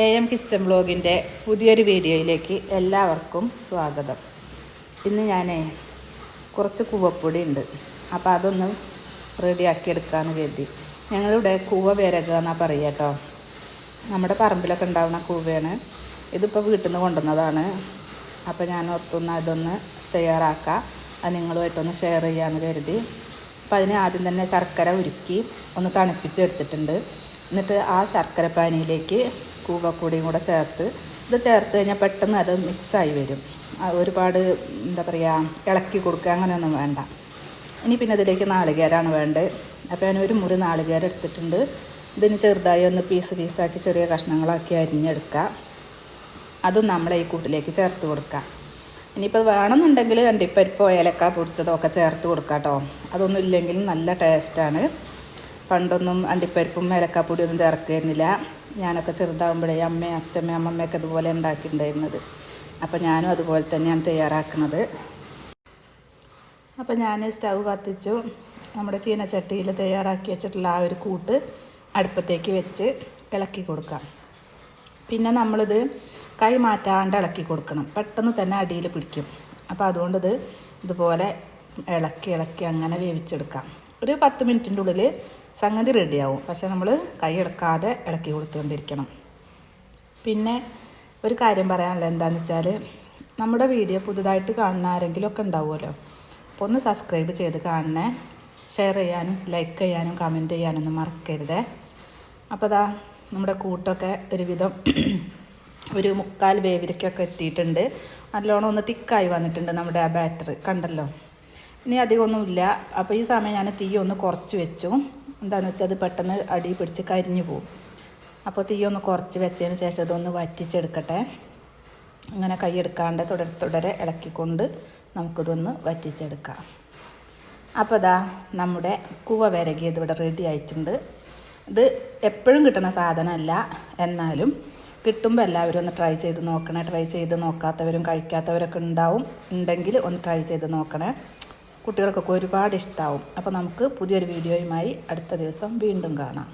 A M kitchen ബ്ലോഗിന്റെ പുതിയൊരു വീഡിയോയിലേക്ക് എല്ലാവർക്കും സ്വാഗതം. ഇന്ന് ഞാൻ കുറച്ച് കൂവപ്പൊടി ഉണ്ട്. അപ്പോൾ അതൊന്ന് റെഡിയാക്കി എടുക്കാമെന്ന് കരുതി. ഞങ്ങളിവിടെ കൂവ വിരകുക എന്നാണ് പറയുക കേട്ടോ നമ്മുടെ പറമ്പിലൊക്കെ ഉണ്ടാവുന്ന കൂവയാണ്. ഇതിപ്പോൾ വീട്ടിൽ നിന്ന് കൊണ്ടുവന്നതാണ്. അപ്പോൾ ഞാൻ ഓർത്തുന്ന അതൊന്ന് തയ്യാറാക്കാം. അത് നിങ്ങളുമായിട്ടൊന്ന് ഷെയർ ചെയ്യാമെന്ന് കരുതി. അപ്പോൾ അതിന് ആദ്യം തന്നെ ശർക്കര ഉരുക്കി ഒന്ന് തണുപ്പിച്ചെടുത്തിട്ടുണ്ട്. എന്നിട്ട് ആ ശർക്കര പാനിയിലേക്ക് കൂവപ്പൊടിയും കൂടെ ചേർത്ത് ഇത് ചേർത്ത് കഴിഞ്ഞാൽ പെട്ടെന്ന് അത് മിക്സായി വരും. ഒരുപാട് എന്താ പറയുക ഇളക്കി കൊടുക്കുക അങ്ങനെയൊന്നും വേണ്ട. ഇനി പിന്നെ ഇതിലേക്ക് നാളികേരമാണ് വേണ്ടത്. അപ്പോൾ ഞാൻ ഒരു മുറി നാളികേരം എടുത്തിട്ടുണ്ട്. ഇതിന് ചെറുതായി ഒന്ന് പീസ് പീസാക്കി ചെറിയ കഷ്ണങ്ങളാക്കി അരിഞ്ഞെടുക്കുക. അതും നമ്മൾ ഈ കൂട്ടിലേക്ക് ചേർത്ത് കൊടുക്കുക. ഇനിയിപ്പോൾ വേണമെന്നുണ്ടെങ്കിൽ അണ്ടിപ്പരിപ്പോ ഏലക്ക പൊടിച്ചതോ ഒക്കെ ചേർത്ത് കൊടുക്കാം കേട്ടോ. അതൊന്നും ഇല്ലെങ്കിലും നല്ല ടേസ്റ്റാണ് പണ്ടൊന്നും അണ്ടിപ്പരിപ്പും ഏലക്കാപ്പൊടിയൊന്നും ചേർക്കുന്നില്ല ഞാനൊക്കെ ചെറുതാകുമ്പോഴേ അമ്മയും അച്ഛമ്മയും അമ്മമ്മയൊക്കെ ഇതുപോലെ ഉണ്ടാക്കിയിട്ടുണ്ടായിരുന്നത്. അപ്പോൾ ഞാനും അതുപോലെ തന്നെയാണ് തയ്യാറാക്കുന്നത്. അപ്പോൾ ഞാൻ സ്റ്റൗ കത്തിച്ചു. നമ്മുടെ ചീനച്ചട്ടിയിൽ തയ്യാറാക്കി വെച്ചിട്ടുള്ള ആ ഒരു കൂട്ട് അടുപ്പത്തേക്ക് വെച്ച് ഇളക്കി കൊടുക്കാം. പിന്നെ നമ്മളിത് കൈ മാറ്റാണ്ട് ഇളക്കി കൊടുക്കണം. പെട്ടെന്ന് തന്നെ അടിയിൽ പിടിക്കും. അപ്പോൾ അതുകൊണ്ട് ഇത് ഇതുപോലെ ഇളക്കി ഇളക്കി അങ്ങനെ വേവിച്ചെടുക്കാം. ഒരു പത്ത് മിനിറ്റിന്റെ ഉള്ളിൽ സംഗതി റെഡിയാവും. പക്ഷേ നമ്മൾ കൈ എടുക്കാതെ ഇടക്കി കൊടുത്തുകൊണ്ടിരിക്കണം. പിന്നെ ഒരു കാര്യം പറയാനുള്ളത് എന്താണെന്ന് വെച്ചാൽ നമ്മുടെ വീഡിയോ പുതുതായിട്ട് കാണുന്ന ആരെങ്കിലും ഒക്കെ ഉണ്ടാവുമല്ലോ. അപ്പോൾ ഒന്ന് സബ്സ്ക്രൈബ് ചെയ്ത് കാണണേ. ഷെയർ ചെയ്യാനും ലൈക്ക് ചെയ്യാനും കമന്റ് ചെയ്യാനൊന്നും മറക്കരുതേ. അപ്പോൾ അതാ നമ്മുടെ കൂട്ടൊക്കെ ഒരുവിധം ഒരു മുക്കാൽ വേവിലേക്കൊക്കെ എത്തിയിട്ടുണ്ട്. നല്ലോണം ഒന്ന് തിക്കായി വന്നിട്ടുണ്ട് നമ്മുടെ ആ ബാറ്ററി കണ്ടല്ലോ? ഇനി അധികമൊന്നുമില്ല. അപ്പോൾ ഈ സമയം ഞാൻ തീ ഒന്ന് കുറച്ച് വെച്ചു. എന്താണെന്ന് വെച്ചാൽ അത് പെട്ടെന്ന് അടി പിടിച്ച് കരിഞ്ഞു പോകും അപ്പോൾ തീ ഒന്ന് കുറച്ച് വെച്ചതിന് ശേഷം ഇതൊന്ന് വറ്റിച്ചെടുക്കട്ടെ. അങ്ങനെ കൈയെടുക്കാണ്ട് തുടരെ തുടരെ ഇളക്കിക്കൊണ്ട് നമുക്കിതൊന്ന് വറ്റിച്ചെടുക്കാം. അപ്പോൾ ഇതാ നമ്മുടെ കൂവ വിരകിയത് ഇവിടെ റെഡി ആയിട്ടുണ്ട്. ഇത് എപ്പോഴും കിട്ടുന്ന സാധനമല്ല എന്നാലും കിട്ടുമ്പോൾ എല്ലാവരും ഒന്ന് ട്രൈ ചെയ്ത് നോക്കണേ. ട്രൈ ചെയ്ത് നോക്കാത്തവരും കഴിക്കാത്തവരൊക്കെ ഉണ്ടാവും. ഉണ്ടെങ്കിൽ ഒന്ന് ട്രൈ ചെയ്ത് നോക്കണേ. കുട്ടികൾക്കൊക്കെ ഒരുപാട് ഇഷ്ടമാവും അപ്പോൾ നമുക്ക് പുതിയൊരു വീഡിയോയുമായി അടുത്ത ദിവസം വീണ്ടും കാണാം.